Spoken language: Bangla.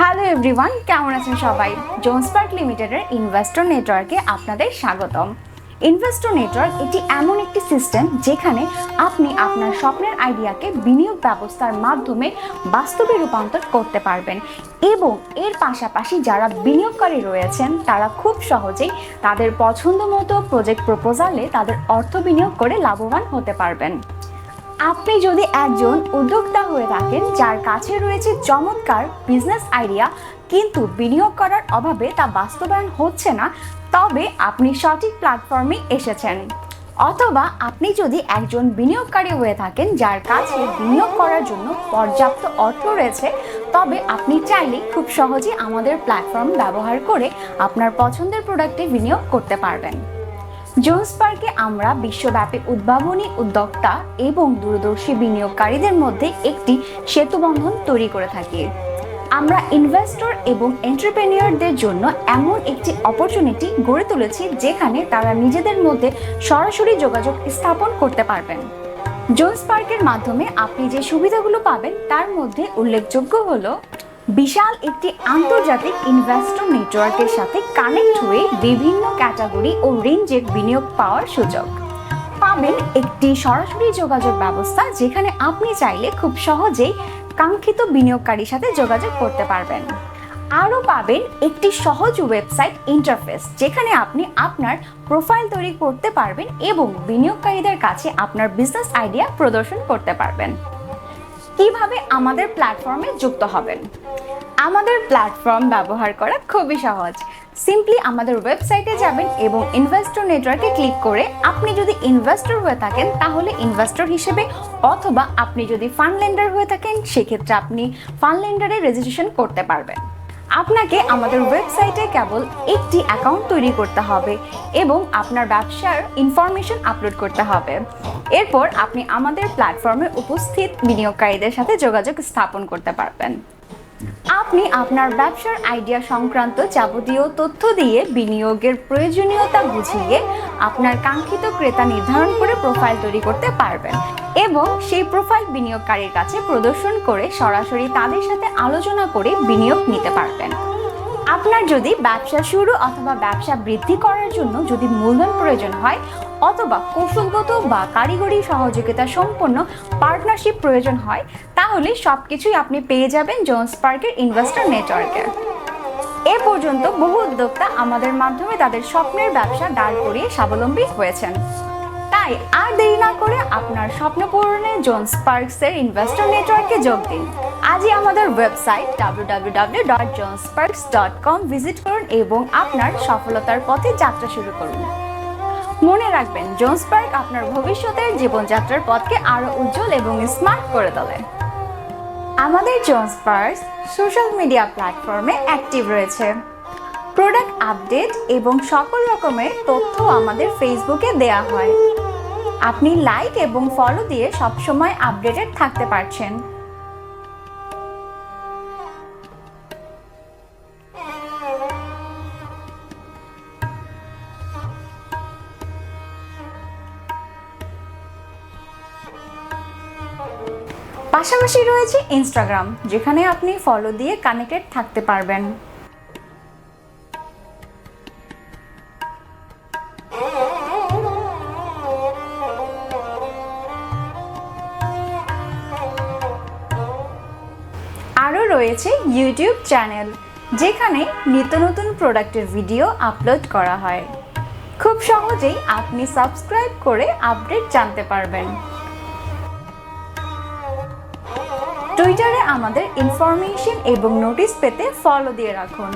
হ্যালো এভরিওয়ান কেমন আছেন সবাই? জোন্স পার্ক লিমিটেডের ইনভেস্টর নেটওয়ার্কে আপনাদের স্বাগতম। ইনভেস্টর নেটওয়ার্ক এটি এমন একটি সিস্টেম যেখানে আপনি আপনার স্বপ্নের আইডিয়াকে বিনিয়োগ ব্যবস্থার মাধ্যমে বাস্তবে রূপান্তর করতে পারবেন এবং এর পাশাপাশি যারা বিনিয়োগকারী রয়েছেন, তারা খুব সহজেই তাদের পছন্দ মতো প্রজেক্ট প্রপোজালে তাদের অর্থ বিনিয়োগ করে লাভবান হতে পারবেন। আপনি যদি একজন উদ্যোক্তা হয়ে থাকেন, যার কাছে রয়েছে চমৎকার বিজনেস আইডিয়া কিন্তু বিনিয়োগ করার অভাবে তা বাস্তবায়ন হচ্ছে না, তবে আপনি সঠিক প্ল্যাটফর্মে এসেছেন। অথবা আপনি যদি একজন বিনিয়োগকারী হয়ে থাকেন, যার কাছে বিনিয়োগ করার জন্য পর্যাপ্ত অর্থ রয়েছে, তবে আপনি চাইলে খুব সহজে আমাদের প্ল্যাটফর্ম ব্যবহার করে আপনার পছন্দের প্রোডাক্টে বিনিয়োগ করতে পারবেন। জোন্স পার্কে আমরা বিশ্বব্যাপী উদ্ভাবনী উদ্যোক্তা এবং দূরদর্শী বিনিয়োগকারীদের মধ্যে একটি সেতুবন্ধন তৈরি করে থাকি। আমরা ইনভেস্টর এবং এন্টারপ্রেনিয়রদের জন্য এমন একটি অপরচুনিটি গড়ে তুলেছি যেখানে তারা নিজেদের মধ্যে সরাসরি যোগাযোগ স্থাপন করতে পারবেন। জোন্স পার্কের মাধ্যমে আপনি যে সুবিধাগুলো পাবেন, তার মধ্যে উল্লেখযোগ্য হলো বিশাল একটি আন্তর্জাতিক ইনভেস্টর নেটওয়ার্কের সাথে কানেক্ট হয়ে বিভিন্ন ক্যাটাগরি ও রেঞ্জের বিনিয়োগ পাওয়ার সুযোগ। পাবেন একটি সরাসরি যোগাযোগ ব্যবস্থা যেখানে আপনি চাইলে খুব সহজেই কাঙ্ক্ষিত বিনিয়োগকারীর সাথে যোগাযোগ করতে পারবেন। আরও পাবেন একটি সহজ ওয়েবসাইট ইন্টারফেস যেখানে আপনি আপনার প্রোফাইল তৈরি করতে পারবেন এবং বিনিয়োগকারীদের কাছে আপনার বিজনেস আইডিয়া প্রদর্শন করতে পারবেন। কীভাবে আমাদের প্ল্যাটফর্মে যুক্ত হবেন? আমাদের প্ল্যাটফর্ম ব্যবহার করা খুবই সহজ। সিম্পলি আমাদের ওয়েবসাইটে যাবেন এবং ইনভেস্টর নেটওয়ার্কে ক্লিক করে আপনি যদি ইনভেস্টর হয়ে থাকেন, তাহলে ইনভেস্টর হিসেবে অথবা আপনি যদি ফান্ড লেন্ডার হয়ে থাকেন, সেক্ষেত্রে আপনি ফান্ড লেন্ডারে রেজিস্ট্রেশন করতে পারবেন। আপনাকে আমাদের ওয়েবসাইটে কেবল একটি অ্যাকাউন্ট তৈরি করতে হবে এবং আপনার ব্যবসার ইনফরমেশন আপলোড করতে হবে। এরপর আপনি আমাদের প্ল্যাটফর্মে উপস্থিত বিনিয়োগকারীদের সাথে যোগাযোগ স্থাপন করতে পারবেন। আপনি আপনার ব্যবসার আইডিয়া সংক্রান্ত যাবতীয় তথ্য দিয়ে বিনিয়োগের প্রয়োজনীয়তা বুঝিয়ে আপনার কাঙ্ক্ষিত ক্রেতা নির্ধারণ করে প্রোফাইল তৈরি করতে পারবেন। এবং সেই প্রোফাইল বিনিয়োগকারীর কাছে প্রদর্শন করে সরাসরি তাদের সাথে আলোচনা করে বিনিয়োগ নিতে পারবেন। আপনার যদি ব্যবসা শুরু অথবা ব্যবসা বৃদ্ধি করার জন্য যদি মূলধন প্রয়োজন হয় অথবা কৌশলগত বা কারিগরি সহযোগিতা সম্পন্ন পার্টনারশিপ প্রয়োজন হয়, তাহলে সব কিছুই আপনি পেয়ে যাবেন জোন্স পার্কের ইনভেস্টর নেটওয়ার্কে। এ পর্যন্ত বহু উদ্যোক্তা আমাদের মাধ্যমে তাদের স্বপ্নের ব্যবসা দাঁড় করিয়ে স্বাবলম্বী হয়েছেন। তাই আর দেরি না করে আপনার স্বপ্ন পূরণে জোন্স পার্কসের ইনভেস্টর নেটওয়ার্কে যোগ দিন। আজই আমাদের ওয়েবসাইট www.jonesparks.com ভিজিট করুন এবং আপনার সফলতার পথে যাত্রা শুরু করুন। মনে রাখবেন জোন্স পার্ক আপনার ভবিষ্যতের জীবনযাত্রার পথকে আরও উজ্জ্বল এবং স্মার্ট করে তোলে। আমাদের জোন্স পার্কস সোশ্যাল মিডিয়া প্ল্যাটফর্মে অ্যাক্টিভ রয়েছে। প্রোডাক্ট আপডেট এবং সকল রকমের তথ্য আমাদের ফেসবুকে দেয়া হয়। আপনি লাইক এবং ফলো দিয়ে সবসময় আপডেটেড থাকতে পারছেন। পাশাপাশি রয়েছে ইনস্টাগ্রাম যেখানে আপনি ফলো দিয়ে কানেক্টেড থাকতে পারবেন। রয়েছে ইউটিউব চ্যানেল যেখানে নিত্য নতুন প্রোডাক্টের ভিডিও আপলোড করা হয়। খুব সহজেই আপনি সাবস্ক্রাইব করে আপডেট জানতে পারবেন। টুইটারে আমাদের ইনফরমেশন এবং নোটিশ পেতে ফলো দিয়ে রাখুন।